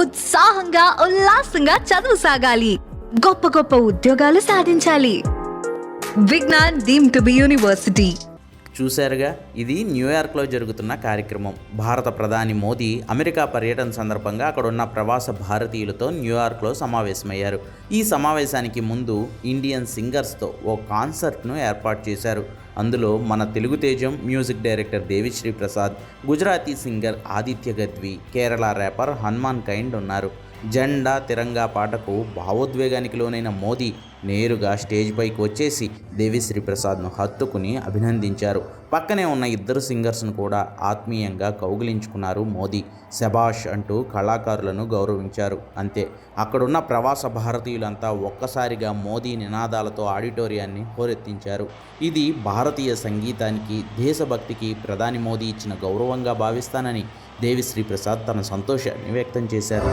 ఉత్సాహంగా ఉల్లాసంగా చదువు సాగాలి. గొప్ప గొప్ప ఉద్యోగాలు సాధించాలి. Vignan deemed to be university. చూశారుగా ఇది న్యూయార్క్లో జరుగుతున్న కార్యక్రమం. భారత ప్రధాని మోదీ అమెరికా పర్యటన సందర్భంగా అక్కడున్న ప్రవాస భారతీయులతో న్యూయార్క్లో సమావేశమయ్యారు. ఈ సమావేశానికి ముందు ఇండియన్ సింగర్స్తో ఓ కాన్సర్ట్ను ఏర్పాటు చేశారు. అందులో మన తెలుగు తేజం music director Devi Sri Prasad Gujarati singer Aditya Gadhvi Kerala rapper Hanumankind ఉన్నారు. జెండా తిరంగా పాటకు భావోద్వేగానికి లోనైన మోదీ నేరుగా స్టేజ్ పైకి వచ్చేసి దేవిశ్రీ ప్రసాద్ను హత్తుకుని అభినందించారు. పక్కనే ఉన్న ఇద్దరు సింగర్స్ను కూడా ఆత్మీయంగా కౌగిలించుకున్నారు మోదీ. శబాష్ అంటూ కళాకారులను గౌరవించారు. అంతే. అక్కడున్న ప్రవాస భారతీయులంతా ఒక్కసారిగా మోదీ నినాదాలతో ఆడిటోరియాన్ని హోరెత్తించారు. ఇది భారతీయ సంగీతానికి దేశభక్తికి ప్రధాని మోదీ ఇచ్చిన గౌరవంగా భావిస్తానని దేవిశ్రీ ప్రసాద్ తన సంతోషాన్ని వ్యక్తం చేశారు